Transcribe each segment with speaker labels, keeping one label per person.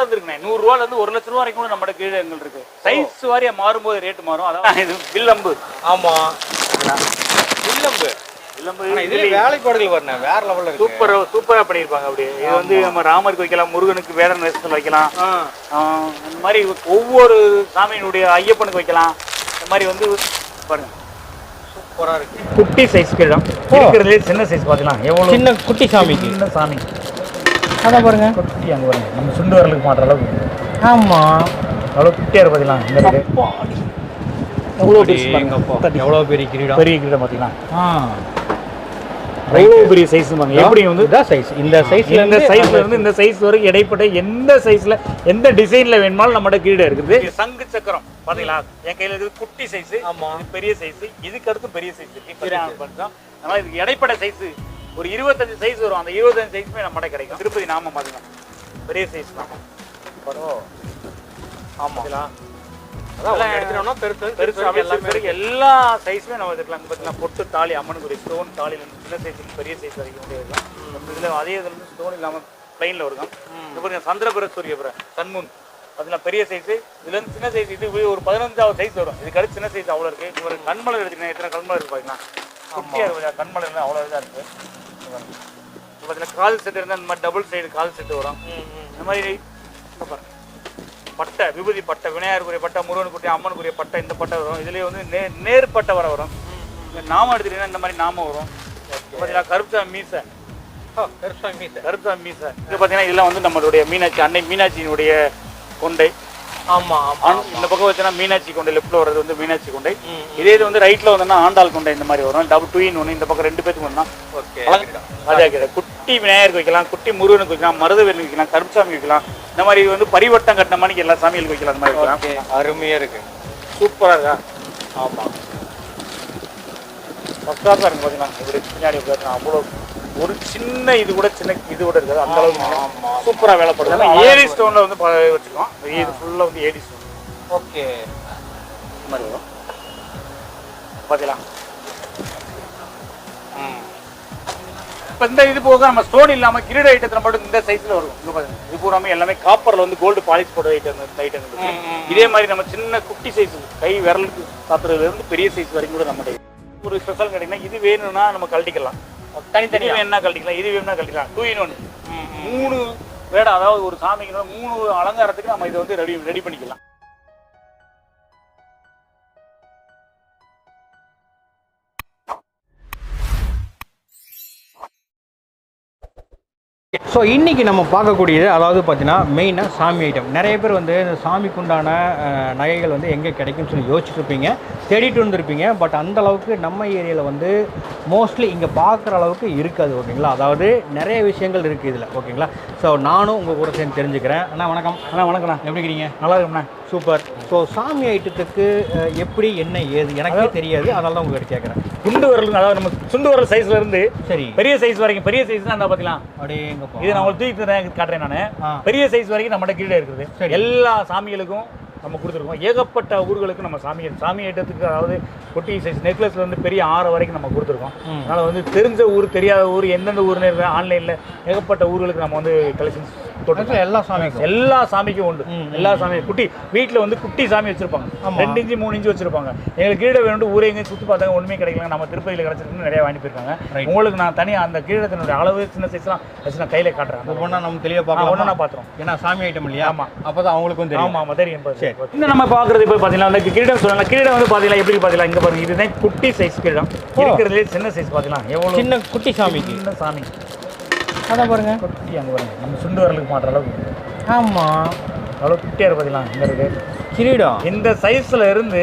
Speaker 1: இருந்துருக்குண்ணே நூறு ரூபால இருந்து ஒரு லட்ச ரூபா வரைக்கும் கூட நம்மட கீழே எங்கள் இருக்கு. சைஸ் வாரியா மாறும்போது ரேட் மாறும். அதான் இது வில்லம்பு
Speaker 2: ஆமா.
Speaker 1: வில்லம்பு
Speaker 2: வேலைப்பாடுகள் வரணும் வேற லெவல்ல
Speaker 1: சூப்பரா சூப்பரா பண்ணியிருப்பாங்க அப்படியே. இது வந்து நம்ம ராமருக்கு வைக்கலாம் முருகனுக்கு வேற நேசத்தில் வைக்கலாம். இந்த மாதிரி ஒவ்வொரு சாமியினுடைய ஐயப்பனுக்கு வைக்கலாம். இந்த மாதிரி வந்து பாருங்க.
Speaker 2: சூப்பரா இருக்கு.
Speaker 1: குட்டி சைஸ் கீழே இருக்கிறதுலே சின்ன சைஸ் பார்க்கலாம் எவ்வளோ
Speaker 2: சின்ன குட்டி சாமிக்கு.
Speaker 1: சின்ன சாமி.
Speaker 2: அதான் பாருங்க.
Speaker 1: குட்டி அங்கே பாருங்க. நம்ம சுண்டு வரலுக்கு மாட்டுற அளவுக்கு
Speaker 2: ஆமா.
Speaker 1: அவ்வளோ குட்டியாக இருக்கு பார்த்தீங்களா இந்த இருக்கு எவ்வளோ
Speaker 2: எவ்வளவு பெரிய கிரீடம்?
Speaker 1: பெரிய கிரீடம் பார்த்தீங்களா
Speaker 2: ஆ.
Speaker 1: எவ்வளோ பெரிய சைஸ் பாருங்க. எப்படி வந்து?
Speaker 2: இதான் சைஸ் இந்த சைஸ்ல
Speaker 1: இந்த சைஸ்ல இருந்து இந்த சைஸ் வரைக்கும் இடைப்பட்ட எந்த சைஸ்ல எந்த டிசைன்ல வேணுமாலும் நம்மட கீழே இருக்குது. சங்கு சக்கரம் பாத்தீங்களா? என் கையில இருக்குது குட்டி சைஸ்
Speaker 2: ஆமா.
Speaker 1: பெரிய சைஸ் இதுக்கு அடுத்து பெரிய சைஸ் அதனால இதுக்கு இடைப்பட்ட சைஸ் ஒரு இருபத்தஞ்சு சைஸ் வரும். அந்த இருபத்தஞ்சு சைஸ்மே நம்மட கிடைக்கும். திருப்பதி நாம பாத்தீங்கன்னா பெரிய சைஸ் தான்.
Speaker 2: ஆமா.
Speaker 1: பாத்தீங்களா?
Speaker 2: அதான் ஒண்ணு எடுத்துட்டோம்னா பெருசு
Speaker 1: பெருசு எல்லா சைஸுமே நம்ம வச்சுக்கலாம் பார்த்தீங்கன்னா பொட்டு தாலி அம்மனுக்கு ஒரு ஸ்டோன் தாலில இருந்து சின்ன சைஸ் பெரிய சைஸ் வரைக்கும் நம்ம இதுல அதே இதுல இருந்து ஸ்டோன் இல்லாம பிளைன்ல இருக்கும். இது பாருங்க சந்திரபுர சூரியபுர சன்மூன் அதெல்லாம் பெரிய சைஸ் இதுல இருந்து சின்ன சைஸ் இது ஒரு பதினஞ்சாவது சைஸ் வரும். இதுக்கு அடுத்து சின்ன சைஸ் அவ்வளோ இருக்கு. இது ஒரு கண்மலர் எடுத்துக்கணும் எத்தனை கண்மலர் இருக்கு பாத்தீங்கன்னா குட்டியா இருக்கு கண்மலர் அவ்வளோ இதாக இருக்கு இது பாருங்க. இது பார்த்தீங்கன்னா கால் செட் இருந்தால் இந்த மாதிரி டபுள் சைடு கால் செட் வரும். இந்த மாதிரி பட்டை விபூதி பட்டை விநாயகருக்குரிய பட்டை முருகனுக்குரிய அம்மனுக்குரிய பட்டை இந்த பட்டை வரும். இதுலேயே வந்து நே நேர் பட்டை வர வரும் இந்த நாமம் எடுத்துட்டீங்கன்னா இந்த மாதிரி நாமம் வரும். பார்த்தீங்கன்னா கருப்தா மீசை.
Speaker 2: பெருசா மீச.
Speaker 1: கருப்தா மீசை. இது பார்த்தீங்கன்னா இதெல்லாம் வந்து நம்மளுடைய மீனாட்சி அன்னை மீனாட்சியினுடைய கொண்டை.
Speaker 2: ஆமா
Speaker 1: இந்த பக்கம் வச்சோன்னா மீனாட்சி கொண்டை லெஃப்ட்ல வர்றது வந்து மீனாட்சி கொண்டை. இதே இது வந்து ரைட்ல வந்தோம்னா ஆண்டாள் கொண்டை இந்த மாதிரி வரும். டபுள் டூ இன் ஒன்று இந்த பக்கம் ரெண்டு பேத்துக்கு அதே கிடையாது குட்டி விநாயகருக்கு வைக்கலாம் குட்டி முருகனுக்கு வைக்கலாம் மருதவேலுக்கு வைக்கலாம் கருப்புசாமி வைக்கலாம். இந்த மாதிரி வந்து பரிவட்டம் கட்டின மாதிரி எல்லா சாமிகளுக்கு வைக்கலாம் அந்த மாதிரி வைக்கலாம்.
Speaker 2: அருமையா இருக்கு.
Speaker 1: சூப்பரா இருக்கா?
Speaker 2: ஆமா.
Speaker 1: ஃபர்ஸ்ட் கிளாஸாக இருக்கும் பார்த்தீங்கன்னா இப்படி பின்னாடி உட்காந்து அவ்வளோ ஒரு சின்ன இது கூட சின்ன இது கூட இருக்காது. அந்த அளவுக்கு. சூப்பராக வேலைப்படுது
Speaker 2: இதெல்லாம்
Speaker 1: ஏடி ஸ்டோனில் வந்து வச்சுக்கோம் இது ஃபுல்லாக வந்து ஏடி ஸ்டோன்
Speaker 2: ஓகே.
Speaker 1: மாதிரி வரும் பார்த்தீங்களா இப்போ இந்த இது போக நம்ம ஸ்டோன் இல்லாமல் கிரீட ஐட்டத்தில் மட்டும் இந்த சைஸில் வரும். இது பூராமே எல்லாமே காப்பரில் வந்து கோல்டு பாலிஷ் போடுற ஐட்டம் இந்த ஐட்டம் இதே மாதிரி நம்ம சின்ன குட்டி சைஸ் கை விரலுக்கு சாத்துறதுல இருந்து பெரிய சைஸ் வரைக்கும் கூட நம்ம ஒரு ஸ்பெஷல் கிடைக்குன்னா இது வேணும்னா நம்ம கழட்டிக்கலாம். தனித்தனி வேணும்னா கழட்டிக்கலாம்? இது வேணும்னா கழட்டிக்கலாம். டூ இன் ஒன் மூணு வேட அதாவது ஒரு சாமிக்கு மூணு அலங்காரத்துக்கு நம்ம இதை வந்து ரெடி ரெடி பண்ணிக்கலாம்.
Speaker 2: ஸோ இன்னைக்கு நம்ம பார்க்கக்கூடியது அதாவது பார்த்தீங்கன்னா மெயினாக சாமி ஐட்டம் நிறைய பேர் வந்து இந்த சாமிக்குண்டான அஹ், நகைகள் வந்து எங்கே கிடைக்கும்னு சொல்லி யோசிச்சுட்டு இருப்பீங்க தேடிட்டு வந்திருப்பீங்க. பட் அந்த அளவுக்கு நம்ம ஏரியாவில் வந்து மோஸ்ட்லி இங்கே பார்க்குற அளவுக்கு இருக்காது ஓகேங்களா? அதாவது நிறைய விஷயங்கள் இருக்குது இதில் ஓகேங்களா? ஸோ நானும் உங்கள் கூட சேர்ந்து தெரிஞ்சுக்கிறேன். அண்ணா வணக்கம்.
Speaker 1: அண்ணா வணக்கண்ணா
Speaker 2: எப்படி இருக்கிறீங்க
Speaker 1: நல்லா இருக்குண்ணா
Speaker 2: சூப்பர் ஸோ சாமி ஐட்டத்துக்கு எப்படி என்ன ஏது? எனக்கே தெரியாது. அதனால தான் உங்ககிட்ட கேட்குறேன்.
Speaker 1: குண்டு விரல் அதாவது நம்ம சுண்டு விரல் சைஸ்ல இருந்து
Speaker 2: சரி.
Speaker 1: பெரிய சைஸ் வரைக்கும் பெரிய சைஸ் தான் பாத்தீங்களா
Speaker 2: அப்படியே
Speaker 1: இது நான் தூக்கி காட்டுறேன் நான். பெரிய சைஸ் வரைக்கும் நம்மகிட்ட கீழே இருக்குது. எல்லா சாமிகளுக்கும் நம்ம கொடுத்துருக்கோம் ஏகப்பட்ட ஊர்களுக்கு நம்ம சாமி சாமி ஐட்டத்துக்கு அதாவது குட்டி சைஸ் நெக்லஸ்ல இருந்து பெரிய ஆறு வரைக்கும் நம்ம கொடுத்துருக்கோம். அதனால வந்து தெரிஞ்ச ஊர் தெரியாத ஊர் எந்தெந்த ஊர்னு ஆன்லைன்ல ஏகப்பட்ட ஊர்களுக்கு நம்ம வந்து கலெக்ஷன்ஸ்
Speaker 2: எல்லா சாமிக்கும்.
Speaker 1: எல்லா சாமிக்கும் உண்டு. எல்லா சாமி குட்டி வீட்ல வந்து குட்டி சாமி வச்சிருப்பாங்க. ரெண்டு இன்ச்சு மூணு இன்ச்சு வச்சிருப்பாங்க. எங்களுக்கு கீழே வேணும் ஊரே எங்கேயும் சுற்றி பார்த்தாங்க ஒண்ணுமே கிடைக்கல நம்ம திருப்பதியில் கிடைச்சிருக்குன்னு நிறைய வாங்கி போயிருக்காங்க. உங்களுக்கு நான் தனியா அந்த கீழத்தினுடைய அளவு சின்ன சைஸ்லாம் வச்சு நான் கையில காட்டுறேன்.
Speaker 2: ஒவ்வொன்றா நம்ம தெளிவாக
Speaker 1: ஒன்று
Speaker 2: பார்க்கலாம்.
Speaker 1: நான் பார்த்துறோம்
Speaker 2: ஏன்னா சாமி ஐட்டம் இல்லையா?
Speaker 1: ஆமா.
Speaker 2: அப்பதான் அவங்களுக்கும் தெரியும்.
Speaker 1: ஆமா ஆமா தெரியும். இந்த நம்ம பாக்குறது இப்போ பாத்தீங்கன்னா அந்த கிரீடம் சொல்லலாம் கிரீடம் வந்து பாத்தீங்களா எப்படி பாத்தீங்களா இங்க பாருங்க. இதுதான் குட்டி சைஸ் கிரீடம். இருக்கிறதுலே சின்ன சைஸ் பாத்தீங்களா எவ்வளவு
Speaker 2: சின்ன குட்டி சாமிக்கு.
Speaker 1: சின்ன சாமி.
Speaker 2: அதான் பாருங்க.
Speaker 1: குட்டி அங்க பாருங்க. நம்ம சுண்டு வரலுக்கு மாட்டுற அளவுக்கு.
Speaker 2: ஆமா.
Speaker 1: அவ்வளோ குட்டியா இருக்கு பாத்தீங்களா இங்க இருக்கு.
Speaker 2: கிரீடம்.
Speaker 1: இந்த சைஸ்ல இருந்து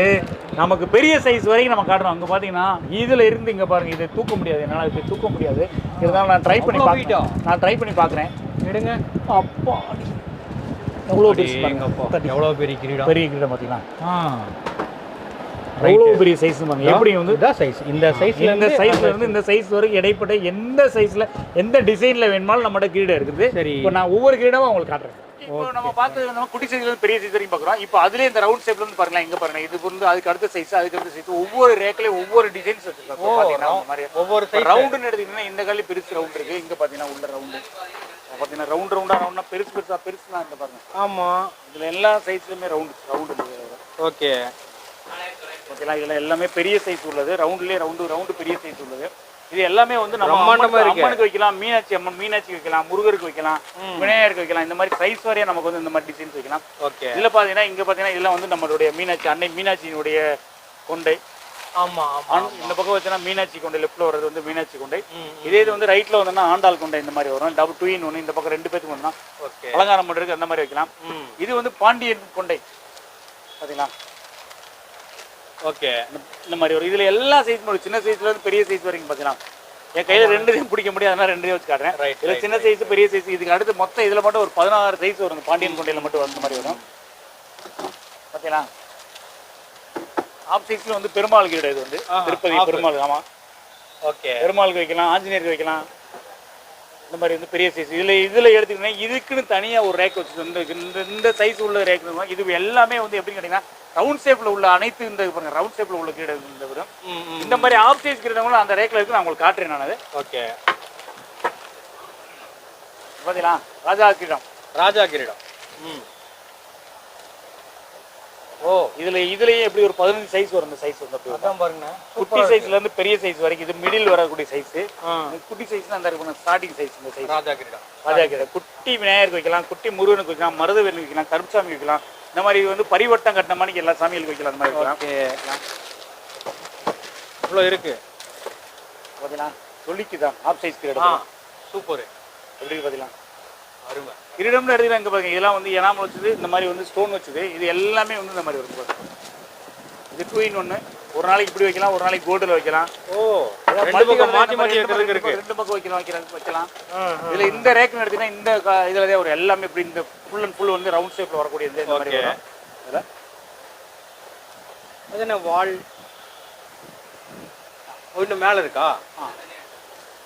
Speaker 1: நமக்கு பெரிய சைஸ் வரைக்கும் நம்ம காட்டுறோம் அங்க பாத்தீங்கன்னா இதுல இருந்து இங்க பாருங்க இதை தூக்க முடியாது. என்னால இதை தூக்க முடியாது. இருந்தாலும் நான் ட்ரை பண்ணி
Speaker 2: weight-ஆ?
Speaker 1: நான் ட்ரை பண்ணி பார்க்கறேன்
Speaker 2: எடுங்க.
Speaker 1: அப்பா எவ்வளோ.
Speaker 2: எங்கப்பா, எவ்வளவு பெரிய கிரீடம்?
Speaker 1: பெரிய கிரீடம் பாத்தீங்களா?
Speaker 2: ஆ.
Speaker 1: எவ்வளோ பெரிய சைஸ் பாருங்க. எப்படி வந்து?
Speaker 2: இதான் சைஸ் இந்த சைஸ்ல
Speaker 1: இந்த சைஸ்ல இருந்து இந்த சைஸ் வரைக்கும் இடைப்பட்ட எந்த சைஸ்ல எந்த டிசைன்ல வேணுமாலும் நம்மகிட்ட கிரீடம் இருக்குது.
Speaker 2: சரி.
Speaker 1: இப்போ நான் ஒவ்வொரு கிரீடமும் உங்களுக்கு காட்டுறேன். இப்போ நம்ம பார்த்து நம்ம குட்டி சைஸ்ல இருந்து பெரிய சைஸ் வரைக்கும் பார்க்குறோம். இப்போ அதுலயே இந்த ரவுண்ட் ஷேப்ல இருந்து பாருங்களேன் இங்க பாருங்க. இது வந்து அதுக்கு அடுத்த சைஸ் அதுக்கு அடுத்த சைஸ் ஒவ்வொரு ரேக்லயும் ஒவ்வொரு டிசைன்ஸ் பாத்தீங்கன்னா மாதிரி.
Speaker 2: ஒவ்வொரு சைஸ்
Speaker 1: ரவுண்டுன்னு எடுத்தீங்கன்னா இந்த காலி பெருசு ரவுண்ட் இருக்கு. இங்க பாத்தீங்கன்னா உள்ள ரவுண்டு பார்த்தீங்கன்னா ரவுண்ட் ரவுண்டாக ரவுண்டாக பெருசு பெருசாக பெருசுலாம் இந்த பாருங்க.
Speaker 2: ஆமாம்
Speaker 1: இதில் எல்லா சைஸ்லையுமே ரவுண்டு ரவுண்டு
Speaker 2: ஓகே
Speaker 1: ஓகேங்களா இதில் எல்லாமே பெரிய சைஸ் உள்ளது. ரவுண்ட்லேயே ரவுண்டு ரவுண்டு பெரிய சைஸ் உள்ளது. இது எல்லாமே வந்து நம்ம அம்மனுக்கு- வைக்கலாம் மீனாட்சி அம்மன் மீனாட்சி வைக்கலாம் முருகருக்கு வைக்கலாம் விநாயகருக்கு வைக்கலாம். இந்த மாதிரி சைஸ் வரையா நமக்கு வந்து இந்த மாதிரி டிசைன்ஸ் வைக்கலாம். இதில் பார்த்தீங்கன்னா இங்கே பார்த்தீங்கன்னா இதெல்லாம் வந்து நம்மளுடைய மீனாட்சி அன்னை மீனாட்சியினுடைய கொண்டை. ஆண்- இந்த பக்கம் வச்சோன்னா மீனாட்சி கொண்டை லெஃப்ட்ல வர்றது வந்து மீனாட்சி கொண்டை. இதே இது வந்து ரைட்ல வந்தோம்னா ஆண்டாள் கொண்டை இந்த மாதிரி வரும். டபுள் டூ இன் ஒன்று இந்த பக்கம் ரெண்டு பேத்துக்கு வந்தோம்னா
Speaker 2: ஓகே.
Speaker 1: அலங்காரம் பண்ணுறதுக்கு அந்த மாதிரி வைக்கலாம். இது வந்து பாண்டியன் கொண்டை. பார்த்தீங்களா
Speaker 2: ஓகே.
Speaker 1: இந்த- மாதிரி வரும் இதுல எல்லா சைஸ் ஒரு சின்ன சைஸ்ல இருந்து பெரிய சைஸ் வரைக்கும் பார்த்தீங்கன்னா என் கையில ரெண்டு இதையும் பிடிக்க முடியாது. அதனால ரெண்டு வச்சு காட்டுறேன். இதுல சின்ன சைஸ் பெரிய சைஸ் இதுக்கு அடுத்து மொத்தம் இதுல மட்டும் ஒரு பதினாறு சைஸ் வரும். பாண்டியன் கொண்டையில மட்டும் வந்த மாதிரி வரும். பார்த்தீங்களா ஆப் சைஸ்ல வந்து பெருமாள் கீழே இது வந்து திருப்பதி. பெருமாள் ஆமா.
Speaker 2: ஓகே
Speaker 1: பெருமாளுக்கு வைக்கலாம் ஆஞ்சநேயருக்கு வைக்கலாம். இந்த மாதிரி வந்து பெரிய சைஸ் இதுல இதுல எடுத்துக்கிட்டீங்கன்னா இதுக்குன்னு தனியா ஒரு ரேக் வச்சு இந்த இந்த- இந்த சைஸ் உள்ள ரேக் இது எல்லாமே வந்து எப்படின்னு கேட்டீங்கன்னா ரவுண்ட் ஷேப்ல உள்ள அனைத்து இந்த பாருங்க ரவுண்ட் ஷேப்ல உள்ள கீழே இந்த வரும். இந்த மாதிரி ஆஃப் சைஸ் கிரீடங்களும் அந்த ரேக்ல இருக்கு நான் உங்களுக்கு காட்டுறேன் நான். அது
Speaker 2: ஓகே.
Speaker 1: பாத்தீங்களா? ராஜா கிரீடம்.
Speaker 2: ராஜா கிரீடம். ம். ஓ
Speaker 1: இதுல இதுலயே எப்படி ஒரு பதினஞ்சு சைஸ் வரும் இந்த சைஸ் வந்து.
Speaker 2: அதான் பாருங்க.
Speaker 1: குட்டி சைஸ்ல இருந்து பெரிய சைஸ் வரைக்கும் இது மிடில் வரக்கூடிய சைஸ் குட்டி சைஸ்ல அந்த ஸ்டார்டிங் சைஸ் இந்த சைஸ்
Speaker 2: ராஜா கிரீடம்
Speaker 1: ராஜா கிரீடம் குட்டி விநாயகருக்கு வைக்கலாம் குட்டி முருகனுக்கு வைக்கலாம் மருதவேலுக்கு வைக்கலாம் கருப்புசாமி வைக்கலாம் இந்த மாதிரி வந்து பரிவட்டம் கட்டின மாதிரி எல்லா சாமிகளுக்கு வைக்கலாம் அந்த மாதிரி வைக்கலாம்
Speaker 2: இவ்வளோ இருக்கு.
Speaker 1: பார்த்தீங்களா சொல்லிக்குதான். ஆப் சைஸ்
Speaker 2: ஆ
Speaker 1: கிரீடம்
Speaker 2: சூப்பர்.
Speaker 1: எப்படி பார்த்தீங்களா
Speaker 2: அருமை.
Speaker 1: கிரீடம்னு எடுத்துக்கலாம் இங்கே பாருங்க. இதெல்லாம் வந்து எனாமல் வச்சது இந்த மாதிரி வந்து ஸ்டோன் வச்சது. இது எல்லாமே வந்து இந்த மாதிரி வரும் பாருங்க. இது டூ இன் ஒன்று ஒரு நாளைக்கு இப்படி வைக்கலாம் ஒரு நாளைக்கு கோல்டில் வைக்கலாம்.
Speaker 2: ஓ மாற்றி மாற்றி வைக்கிறதுக்கு இருக்கு.
Speaker 1: ரெண்டு பக்கம் வைக்கலாம் வைக்கலாம் வைக்கலாம். இதுல இந்த ரேக்னு எடுத்தீங்கன்னா இந்த இதுல ஒரு எல்லாமே இப்படி இந்த ஃபுல் அண்ட் ஃபுல் வந்து ரவுண்ட் ஷேப்ல வரக்கூடிய இந்த மாதிரி. வரும். இதுல
Speaker 2: அது என்ன வால் இன்னும் மேலே இருக்கா?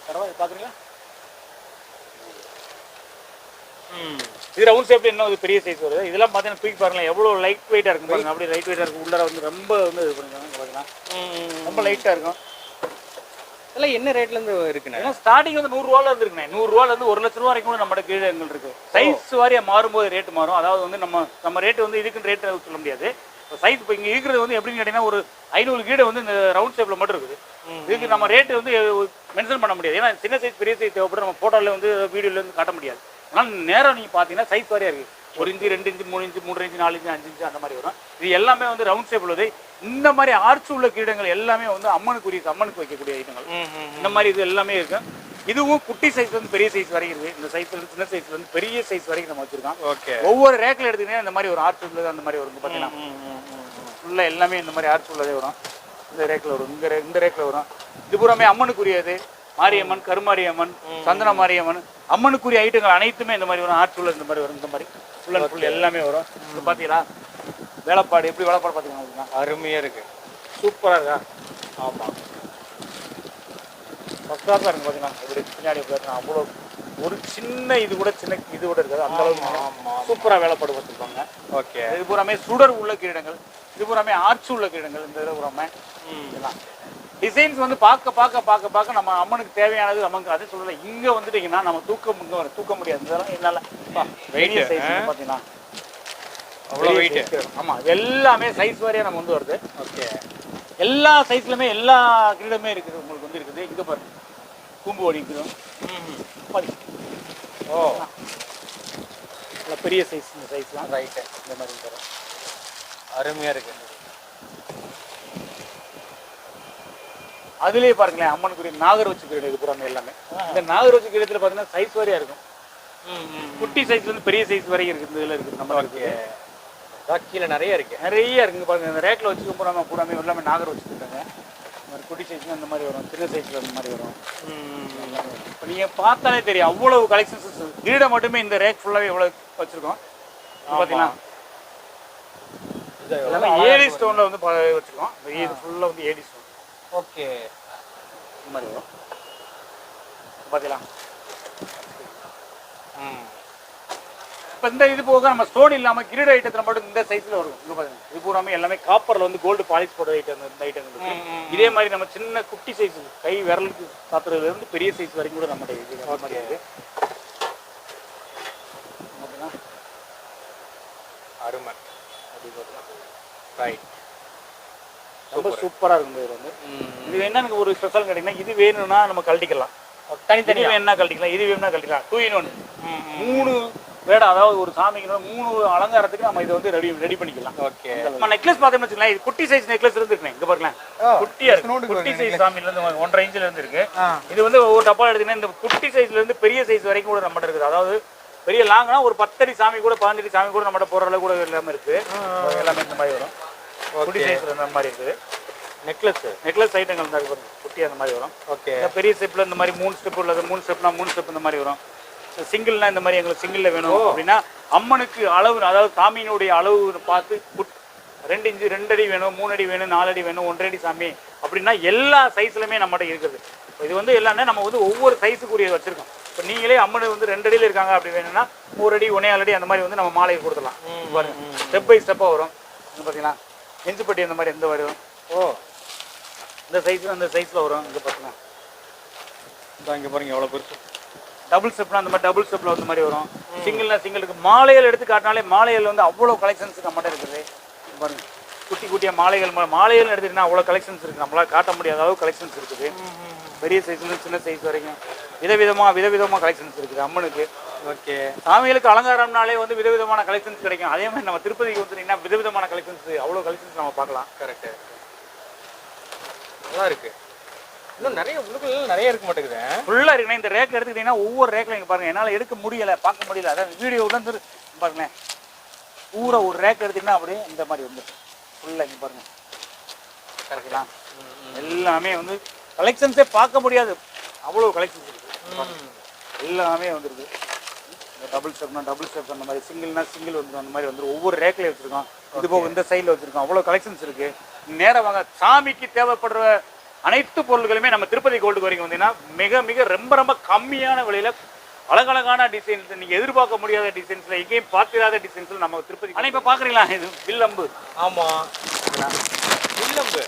Speaker 1: பரவாயில்ல பாக்குறீங்களா
Speaker 2: ம்
Speaker 1: இது ரவுண்ட் ஷேப்ல இன்னும் ஒரு பெரிய சைஸ் வருது. இதெல்லாம் பார்த்தீங்கன்னா தூக்கி பாருங்களேன். எவ்வளவு லைட் வெயிட்டா இருக்கும் பாருங்க. அப்படியே லைட் வெயிட்டா இருக்கும். உள்ளார வந்து ரொம்ப வந்து இது பாத்தீங்கன்னா ரொம்ப லைட்டா இருக்கும்.
Speaker 2: இதெல்லாம் என்ன ரேட்ல இருந்து இருக்குண்ணே?
Speaker 1: ஏன்னா ஸ்டார்டிங் வந்து நூறுரூவால இருந்து இருக்குண்ணே. நூறுரூவால இருந்து ஒரு லட்ச ரூபா வரைக்கும் கூட நம்மட கீழே எங்கள் இருக்கு. சைஸ் வாரியா மாறும்போது ரேட் மாறும். அதாவது வந்து நம்ம நம்ம ரேட் வந்து இதுக்குன்னு ரேட் சொல்ல முடியாது. சைஸ் இப்போ இங்கே இருக்கிறது வந்து எப்படின்னு கேட்டீங்கன்னா ஒரு ஐநூறு கீழே வந்து இந்த ரவுண்ட் ஷேப்ல மட்டும் இருக்குது. இதுக்கு நம்ம ரேட் வந்து மென்ஷன் பண்ண முடியாது. ஏன்னா சின்ன சைஸ் பெரிய சைஸ் தேவைப்படும். நம்ம ஃபோட்டோவில் வந்து வீடியோல வந்து காட்ட முடியாது. ஆனால் நேரம் நீங்கள் பார்த்தீங்கன்னா சைஸ் வாரியா இருக்கு. ஒரு இன்ச்சு ரெண்டு இன்ச்சு மூணு இன்ச்சு மூணு இன்ச்சு நாலு இன்ச்சு அஞ்சு இன்ச்சு அந்த மாதிரி வரும். இது எல்லாமே வந்து ரவுண்ட் ஷேப் உள்ளது. இந்த மாதிரி ஆர்ச் உள்ள கிரீடங்கள் எல்லாமே வந்து அம்மனுக்குரிய அம்மனுக்கு வைக்கக்கூடிய ஐட்டங்கள் இந்த மாதிரி இது எல்லாமே இருக்கு. இதுவும் குட்டி சைஸ் வந்து பெரிய சைஸ் வரைக்கும் இருக்கு. இந்த சைஸ்ல இருந்து சின்ன சைஸ்ல இருந்து பெரிய சைஸ் வரைக்கும் நம்ம வச்சிருக்கோம்.
Speaker 2: ஓகே.
Speaker 1: ஒவ்வொரு ரேக்ல எடுத்தீங்கன்னா இந்த மாதிரி ஒரு ஆர்ச் உள்ளது அந்த மாதிரி வரும். பார்த்தீங்கன்னா ஃபுல்லாக எல்லாமே இந்த மாதிரி ஆர்ச் உள்ளதே வரும். இந்த ரேக்ல வரும். இந்த ரே- இந்த ரேக்ல வரும். இது பூராமே அம்மனுக்குரியது. மாரியம்மன் கருமாரியம்மன் சந்தன மாரியம்மன் அம்மனுக்குரிய ஐட்டங்கள் அனைத்துமே இந்த மாதிரி வரும். ஆர்ச் உள்ள இந்த மாதிரி வரும். இந்த மாதிரி ஃபுல் அண்ட் ஃபுல் எல்லாமே வரும். இது பார்த்தீங்களா? வேலைப்பாடு எப்படி வேலைப்பாடு பார்த்தீங்கன்னா
Speaker 2: அருமையா இருக்கு.
Speaker 1: சூப்பராக இருக்கா?
Speaker 2: ஆமா.
Speaker 1: ஃபஸ்ட் கிளாஸாக இருக்கு பார்த்தீங்கன்னா இப்படி பின்னாடி பார்த்தீங்கன்னா அவ்வளோ ஒரு சின்ன இது கூட சின்ன இது கூட இருக்காது. அந்த அளவுக்கு சூப்பராக வேலைப்பாடு பார்த்துருப்பாங்க
Speaker 2: ஓகே.
Speaker 1: இது பூராமே சுடர் உள்ள கிரீடங்கள். இது பூராமே ஆர்ச் உள்ள கிரீடங்கள். இந்த இது பூராமே இதெல்லாம். டிசைன்ஸ் வந்து பார்க்க பார்க்க பார்க்க பார்க்க நம்ம அம்மனுக்கு தேவையானது நமக்கு அதே சொல்லலை இங்கே வந்துட்டீங்கன்னா நம்ம தூக்க வர தூக்க முடியாது. இதெல்லாம் என்னால் பெரிய சைஸ்? பார்த்தீங்கன்னா
Speaker 2: அவ்வளோ வெயிட்
Speaker 1: size கிரீடம். ஆமா எல்லாமே சைஸ் வாரியா நம்ம வந்து வருது.
Speaker 2: ஓகே.
Speaker 1: எல்லா சைஸ்லுமே எல்லா கிரீடமே இருக்குது உங்களுக்கு வந்து இருக்குது. இங்கே பாருங்க. கூம்பு ஓடி இருக்குது பாரு.
Speaker 2: ஓ.
Speaker 1: பெரிய சைஸ் இந்த சைஸ்லாம்
Speaker 2: ரைட்டு
Speaker 1: இந்த மாதிரி வரும்.
Speaker 2: அருமையா
Speaker 1: அதுலயே பாருங்களேன் அம்மனுக்குரிய நாகர் வச்சு கிரீடம் இது புறாமே எல்லாமே. இந்த நாகர் வச்சு கிரீடத்தில் பார்த்தீங்கன்னா சைஸ் வாரியா இருக்கும். குட்டி சைஸ்ல இருந்து பெரிய சைஸ் வரைக்கும் இருக்குது இதில் இருக்குது நம்ம
Speaker 2: ஓகே. அதான் கீழே நிறைய இருக்கு.
Speaker 1: நிறைய இருக்குங்க பாருங்க இந்த ரேக்ல வச்சுக்க போறாம பூராமே எல்லாமே நாகர் வச்சுருக்காங்க. மாதிரி குட்டி சைஸ்ல இந்த மாதிரி வரும் சின்ன சைஸ்ல இந்த மாதிரி வரும். இப்போ நீங்க பார்த்தாலே தெரியும் அவ்வளவு கலெக்ஷன்ஸ் கிரீடம் மட்டுமே இந்த ரேக் ஃபுல்லாவே எவ்வளவு வச்சிருக்கோம். பாத்தீங்கன்னா எல்லாமே ஏடி ஸ்டோன்ல வந்து வச்சிருக்கோம். இது ஃபுல்லா வந்து ஏடி
Speaker 2: ஓகே.
Speaker 1: இந்த மாதிரி வரும் இப்போ இந்த இது போக நம்ம ஸ்டோன் இல்லாமல் கிரீட் ஐட்டத்தில் மட்டும் இந்த சைஸில் வரும். இங்கே பாருங்க. இது பூராமே எல்லாமே காப்பரில் வந்து கோல்டு பாலிஷ் போடுற ஐட்டம் இந்த ஐட்டம் இருக்கு. இதே மாதிரி நம்ம சின்ன குட்டி சைஸ் கை விரலுக்கு சாத்துறதுலேருந்து பெரிய சைஸ் வரைக்கும் கூட நம்மகிட்ட இது மாதிரி இருக்குது
Speaker 2: அருமை. அப்படி ரைட்
Speaker 1: ரொம்ப சூப்பரா இருக்கும் இது வந்து. இது என்னன்னு ஒரு ஸ்பெஷல் கேட்டீங்கன்னா இது வேணும்னா நம்ம கழட்டிக்கலாம்.
Speaker 2: தனித்தனி
Speaker 1: வேணும்னா கழட்டிக்கலாம். இது வேணும்னா கழட்டிக்கலாம். டூ இன் ஒன் மூணு வேடம் அதாவது ஒரு சாமிக்கு மூணு அலங்காரத்துக்கு நம்ம இதை வந்து ரெடி ரெடி பண்ணிக்கலாம்.
Speaker 2: ஓகே.
Speaker 1: நம்ம நெக்லஸ் பார்த்தோம்னு வச்சுக்கலாம் இது குட்டி சைஸ் நெக்லஸ் இருந்துருக்கு இங்க பாருங்களேன். குட்டியா இருக்கு. குட்டி சைஸ் சாமியில இருந்து ஒன்றரை இன்ச்ல இருந்து இருக்கு இது வந்து ஒவ்வொரு டப்பா எடுத்தீங்கன்னா இந்த குட்டி சைஸ்ல இருந்து பெரிய சைஸ் வரைக்கும் கூட நம்மகிட்ட இருக்குது. அதாவது பெரிய லாங்னா ஒரு பத்தடி சாமி கூட பதினஞ்சடி சாமி கூட நம்மகிட்ட போற அளவு கூட எல்லாமே இருக்கு. எல்லாமே இந்த மாதிரி வரும். குட்டி சைஸ்ல இந்த மாதிரி இருக்குது.
Speaker 2: நெக்லஸ்
Speaker 1: நெக்லஸ் ஐட்டங்கள் இந்த பாருங்க குட்டி அந்த மாதிரி வரும்.
Speaker 2: ஓகே
Speaker 1: பெரிய ஸ்டெப்ல இந்த மாதிரி மூணு ஸ்டெப் உள்ளது மூணு ஸ்டெப்னா மூணு ஸ்டெப் இந்த மாதிரி வரும். சிங்கிள்னா இந்த மாதிரி எங்களுக்கு சிங்கிள்ல வேணும் அப்படின்னா அம்மனுக்கு அளவு அதாவது சாமியினுடைய அளவு பார்த்து குட்- ரெண்டு இன்ச்சு ரெண்டு அடி வேணும் மூணு அடி வேணும் நாலு அடி வேணும் ஒன்றரை அடி சாமி அப்படின்னா எல்லா சைஸ்லுமே நம்மகிட்ட இருக்குது. இது வந்து எல்லாமே நம்ம வந்து ஒவ்வொரு சைஸுக்குரிய வச்சிருக்கோம். இப்போ நீங்களே அம்மன் வந்து ரெண்டு அடியில் இருக்காங்க அப்படி வேணும்னா ஒரு அடி ஒன்னே அடி அந்த மாதிரி வந்து நம்ம மாலையை கொடுத்துடலாம். பாருங்க. ஸ்டெப் பை ஸ்டெப்பாக வரும். இங்க நெஞ்சுப்பட்டி அந்த மாதிரி எந்த வரும்?
Speaker 2: ஓ.
Speaker 1: இந்த சைஸ்ல அந்த சைஸ்ல வரும் இங்க பார்த்தீங்கன்னா
Speaker 2: இதான் இங்கே பாருங்க எவ்வளோ பெருசு.
Speaker 1: டபுள் ஸ்டெப்னா அந்த மாதிரி டபுள் ஸ்டெப்ல வந்து மாதிரி வரும். சிங்கிள்னா சிங்கிளுக்கு மாலைகள் எடுத்து காட்டினாலே மாலைகள் வந்து அவ்வளோ கலெக்ஷன்ஸ் நம்மகிட்ட இருக்குது. இங்க பாருங்க. குட்டி குட்டியா மாலைகள் மாலைகள் எடுத்துக்கிட்டா அவ்வளோ கலெக்ஷன்ஸ் இருக்கு. நம்மளால காட்ட முடியாத அளவு கலெக்ஷன்ஸ் இருக்குது. பெரிய சைஸ்ல சின்ன சைஸ் வரைக்கும் விதவிதமா விதவிதமா கலெக்ஷன்ஸ் இருக்குது அம்மனுக்கு.
Speaker 2: ஓகே
Speaker 1: சாமிகளுக்கு அலங்காரம்னாலே வந்து விதவிதமான கலெக்ஷன்ஸ் கிடைக்கும். அதே மாதிரி நம்ம திருப்பதிக்கு வந்துட்டீங்கன்னா விதவிதமான கலெக்ஷன்ஸ் அவ்வளோ கலெக்ஷன்ஸ் நம்ம பார்க்கலாம்.
Speaker 2: கரெக்டு நல்லா இருக்கு. இன்னும் நிறைய உள்ளுக்குள்ள நிறைய இருக்க மாட்டேங்குது.
Speaker 1: ஃபுல்லாக இருக்குண்ணே. இந்த ரேக் எடுத்துக்கிட்டீங்கன்னா ஒவ்வொரு ரேக்கில் இங்கே பாருங்க. என்னால் எடுக்க முடியல பார்க்க முடியல. அதான் வீடியோவில் பாருங்களேன். பூரா ஒரு ரேக் எடுத்தீங்கன்னா அப்படியே இந்த மாதிரி வந்து ஃபுல்லாக இங்கே பாருங்க. கரெக்டா எல்லாமே வந்து கலெக்ஷன்ஸே பார்க்க முடியாது. அவ்வளோ கலெக்ஷன்ஸ் இருக்கு. எல்லாமே வந்துருக்கு டபுள் ஸ்டெப்னா டபுள் ஸ்டெப் அந்த மாதிரி சிங்கிள்னா சிங்கிள் வந்துடும் அந்த மாதிரி வந்துடும் ஒவ்வொரு ரேக்ல வச்சிருக்கோம். இது போக இந்த சைடில் வச்சிருக்கோம். அவ்வளோ கலெக்ஷன்ஸ் இருக்கு. நேரம் வாங்க. சாமிக்கு தேவைப்படுற அனைத்து பொருள்களுமே நம்ம திருப்பதி கோல்டு வரைக்கும் வந்தீங்கன்னா மிக மிக ரொம்ப ரொம்ப கம்மியான விலையில அழகழகான டிசைன்ஸ் நீங்க எதிர்பார்க்க முடியாத டிசைன்ஸ்ல எங்கேயும் பார்த்திராத டிசைன்ஸ்ல நம்ம திருப்பதி ஆனா இப்ப பாக்குறீங்களா? இது வில்லம்பு.
Speaker 2: ஆமா. இல்லம்பு
Speaker 1: வில்லம்பு.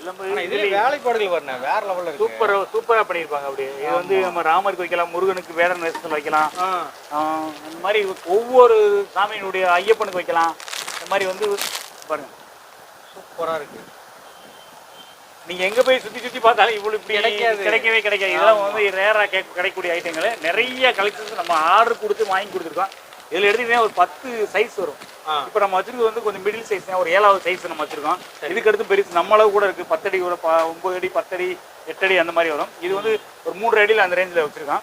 Speaker 2: இதுல வேலைப்பாடுகள் வரணும் வேற லெவல்ல
Speaker 1: சூப்பர் சூப்பரா பண்ணியிருப்பாங்க அப்படியே. இது வந்து நம்ம ராமருக்கு வைக்கலாம் முருகனுக்கு வேற நேசத்தில் வைக்கலாம். இந்த மாதிரி ஒவ்வொரு சாமியினுடைய ஐயப்பனுக்கு வைக்கலாம். இந்த மாதிரி வந்து பாருங்க.
Speaker 2: சூப்பரா இருக்கு.
Speaker 1: நீங்க எங்க போய் சுத்தி சுத்தி பார்த்தாலும் இவ்வளவு இப்படி
Speaker 2: கிடைக்காது.
Speaker 1: கிடைக்கவே கிடைக்காது. இதெல்லாம் வந்து ரேரா கிடைக்கக்கூடிய ஐட்டங்கள் நிறைய கலெக்ஷன்ஸ் நம்ம ஆர்டர் கொடுத்து வாங்கி கொடுத்துருக்கோம். இதுல எடுத்தீங்கன்னா ஒரு பத்து சைஸ் வரும். இப்போ நம்ம வச்சிருக்கிறது வந்து கொஞ்சம் மிடில் சைஸ் ஒரு ஏழாவது சைஸ் நம்ம வச்சிருக்கோம். இதுக்கு அடுத்து பெருசு. நம்ம அளவு கூட இருக்கு. பத்தடி ஒரு ப- ஒன்பது அடி பத்தடி எட்டடி அந்த மாதிரி வரும். இது வந்து ஒரு மூன்று அடியில் அந்த ரேஞ்சில் வச்சிருக்கோம்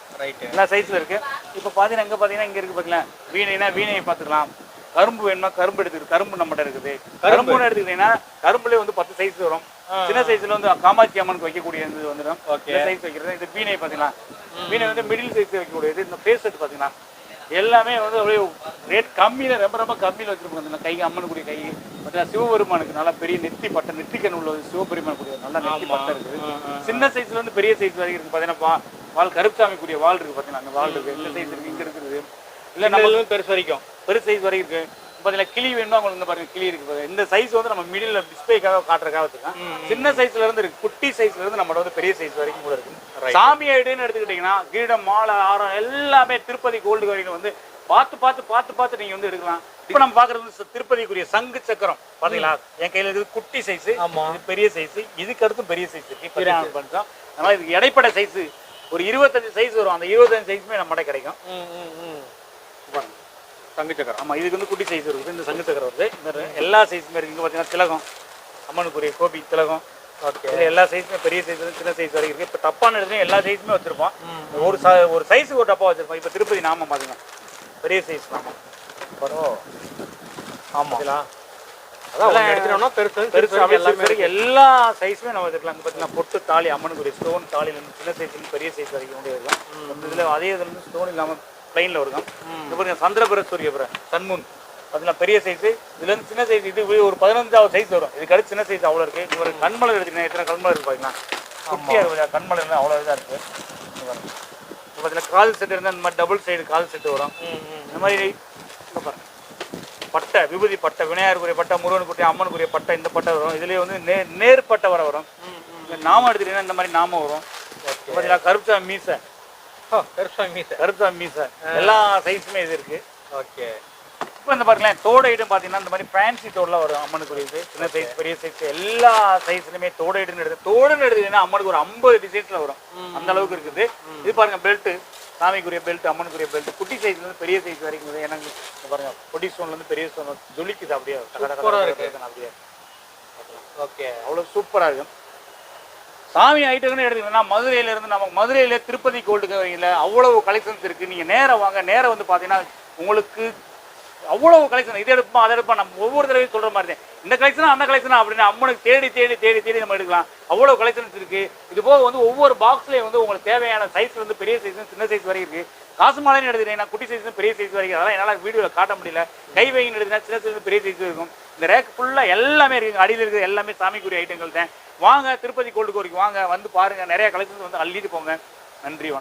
Speaker 1: எல்லா சைஸ்ல இருக்கு. இப்போ பார்த்தீங்கன்னா இங்க பார்த்தீங்கன்னா இங்க இருக்கு பார்த்தீங்களா வீணைனா வீணையை பார்த்துக்கலாம். கரும்பு வேணுமா கரும்பு எடுத்துக்கிட்டு கரும்பு நம்மகிட்ட இருக்குது. கரும்புன்னு எடுத்துக்கிட்டீங்கன்னா கரும்புலேயே வந்து பத்து சைஸ் வரும். சின்ன சைஸ்ல வந்து காமாட்சி அம்மனுக்கு வைக்கக்கூடிய இது வந்துடும் சைஸ் வைக்கிறது. இது வீணை பார்த்தீங்களா வீணை வந்து மிடில் சைஸ் வைக்கக்கூடியது. இந்த ஃபேஸ் செட் பார்த்தீங்கன்னா எல்லாமே வந்து அப்படியே ரேட் கம்மியில் ரொம்ப ரொம்ப கம்மியில் வச்சிருப்பாங்க. இந்த கை அம்மனுக்குரிய கை. பார்த்தீங்கன்னா சிவபெருமானுக்கு நல்லா பெரிய நெத்தி பட்டை நெத்திக்கண் உள்ள சிவபெருமானுக்குரிய நல்லா நெத்தி பட்டை இருக்குது. சின்ன சைஸ்ல இருந்து பெரிய சைஸ் வரைக்கும் இருக்கு பார்த்தீங்கன்னா வால் கருப்சாமிக்குரிய வால் இருக்கு பார்த்தீங்கன்னா அந்த வால் இருக்கு இந்த சைஸ் இருக்கு இங்க இருக்குது. இல்லை நம்ம
Speaker 2: நம்ம பெருசு வரைக்கும்.
Speaker 1: பெரிய சைஸ் வரைக்கும் இருக்கு. பார்த்தீங்கன்னா கிளி வேணுமா? உங்களுக்கு இந்த பாருங்க கிளி இருக்கு. இந்த சைஸ் வந்து நம்ம மிடில் டிஸ்பிளேக்காக காட்டுறதுக்காக வச்சிருக்கோம் சின்ன சைஸ்ல இருந்து இருக்கு. குட்டி சைஸ்ல இருந்து நம்மளோட வந்து பெரிய சைஸ் வரைக்கும் கூட இருக்கு. சாமி ஐடுன்னு எடுத்துக்கிட்டீங்கன்னா கிரீடம் மாலை ஆரம் எல்லாமே திருப்பதி கோல்டு வரைக்கும் வந்து பார்த்து பார்த்து பார்த்து பார்த்து நீங்க வந்து எடுக்கலாம். இப்போ நம்ம பாக்குறது வந்து திருப்பதிக்குரிய சங்கு சக்கரம். பாத்தீங்களா? என் கையில இது குட்டி சைஸ் பெரிய சைஸ் இதுக்கு அடுத்து பெரிய சைஸ் இருக்கு. பண்றோம் அதனால இது இடைப்பட்ட சைஸ் ஒரு இருபத்தஞ்சு சைஸ் வரும். அந்த இருபத்தஞ்சு சைஸுமே நம்மகிட்ட கிடைக்கும்.
Speaker 2: தங்க சக்கரம்
Speaker 1: ஆமா இதுக்கு வந்து குட்டி சைஸ் இருக்குது இந்த சங்கு சக்கரம் வருது இந்த எல்லா சைஸுமே இருக்கு இங்க பார்த்தீங்கன்னா திலகம் அம்மனுக்குரிய கோபி திலகம்.
Speaker 2: ஓகே.
Speaker 1: இதுல எல்லா சைஸுமே பெரிய சைஸ் சின்ன சைஸ் வரைக்கும் இருக்கு. இப்போ டப்பான இடத்துல எல்லா சைஸுமே வச்சிருப்போம். ஒரு ச- ஒரு சைஸுக்கு ஒரு டப்பா வச்சிருப்போம். இப்போ திருப்பதி நாமம் பாருங்க. பெரிய சைஸ் நாமம்.
Speaker 2: ஓ ஆமா.
Speaker 1: சரிங்களா?
Speaker 2: அதான் பெருசு
Speaker 1: பெருசு எல்லா சைஸுமே நம்ம வச்சிருக்கலாம். இங்க பார்த்தீங்கன்னா பொட்டு தாலி அம்மனுக்குரிய ஸ்டோன் தாலில இருந்து சின்ன சைஸ்ல பெரிய சைஸ் வரைக்கும் கொண்டு இந்த இதுல அதே இதுல இருந்து ஸ்டோன் இல்லாம பிளைன்ல இருக்கும். பாருங்க சந்திரபுர சூரியபுரம் சன்மூன் அதெல்லாம் பெரிய சைஸ் இதுல சின்ன சைஸ் இது ஒரு பதினஞ்சாவது சைஸ் வரும். இதுக்கு அடுத்து சின்ன சைஸ் அவ்வளோ இருக்கு. இது ஒரு கண்மலர் எடுத்துக்கிட்டீங்கன்னா எத்தனை கண்மலர் இருக்கு பாத்தீங்கன்னா குட்டியா இருக்கு பாத்தீங்களா? கண்மலர் அவ்வளோ இதாக இருக்கு. இங்க பாருங்க. இது பார்த்தீங்கன்னா கால் செட் இருந்தால் இந்த மாதிரி டபுள் சைடு கால் செட்டு வரும். இந்த மாதிரி பட்டை விபூதி பட்டை விநாயகருக்குரிய பட்டை முருகனுக்குரிய அம்மனுக்குரிய பட்டை இந்த பட்டை வரும். இதுலயே வந்து நே நேர் பட்டை வர வரும். நாமம் எடுத்துக்கிட்டீங்கன்னா இந்த மாதிரி நாமம் வரும். பார்த்தீங்கன்னா கருப்சா மீசை.
Speaker 2: ஓ பெருசா மீச.
Speaker 1: எல்லா சைஸுமே இது இருக்கு.
Speaker 2: ஓகே.
Speaker 1: இப்போ இந்த பாருங்களேன் தோடு ஐட்டம் பார்த்தீங்கன்னா இந்த மாதிரி ஃபேன்சி தோடுலாம் வரும் அம்மனுக்குரியது. சின்ன சைஸ் பெரிய சைஸ் எல்லா சைஸ்லையுமே தோடு ஐட்டம் எடுத்து தோடுன்னு எடுத்துக்கிட்டீங்கன்னா அம்மனுக்கு ஒரு ஐம்பது டிசைன்ஸில் வரும். அந்த அளவுக்கு இருக்குது. இது பாருங்க பெல்ட் சாமிக்குரிய பெல்ட் அம்மனுக்குரிய பெல்ட் குட்டி சைஸ்லேருந்து பெரிய சைஸ் வரைக்கும் எனக்கு பாருங்க பொடி ஸ்டோன்லேருந்து பெரிய ஸ்டோன் ஜொலிக்குது அப்படியே. அப்படியே
Speaker 2: ஓகே.
Speaker 1: அவ்வளோ சூப்பராக இருக்கும். சாமி ஐட்டங்கன்னு எடுத்துக்கிட்டோம்னா மதுரையிலேருந்து நம்ம மதுரையில் திருப்பதி கோல்டுக்கு வைங்கள அவ்வளவு கலெக்ஷன்ஸ் இருக்குது நீங்கள் நேராக வாங்க. நேரம் வந்து பார்த்தீங்கன்னா உங்களுக்கு அவ்வளவு கலெக்ஷன் இது எடுப்போம் அதை எடுப்போம்? நம்ம ஒவ்வொரு தடவையும் சொல்கிற மாதிரி தான். இந்த கலெக்ஷனா அந்த கலெக்ஷனா அப்படின்னு அம்மனுக்கு தேடி தேடி தேடி தேடி நம்ம எடுக்கலாம். அவ்வளோ கலெக்ஷன்ஸ் இருக்குது இது போக வந்து ஒவ்வொரு பாக்ஸ்லேயும் வந்து உங்களுக்கு தேவையான சைஸ் வந்து பெரிய சைஸ் சின்ன சைஸ் வரைக்கும் இருக்குது காசு மாலைன்னு எடுத்துக்கிட்டீங்கன்னா குட்டி சைஸ் பெரிய சைஸ் வரைக்கும். அதெல்லாம் என்னால் வீடியோவில் காட்ட முடியல. கை வைங்கன்னு எடுத்தீங்கன்னா சின்ன சைஸ் பெரிய சைஸ் இருக்கும். இந்த ரேக் ஃபுல்லாக எல்லாமே இருக்குது அடியில் இருக்குது எல்லாமே சாமிக்குரிய ஐட்டங்கள் தான். வாங்க திருப்பதி கோல்டு கோரிக்கு வாங்க வந்து பாருங்க. நிறைய கலெக்ஷன்ஸ் வந்து அள்ளிட்டு போங்க. நன்றி வணக்கம்.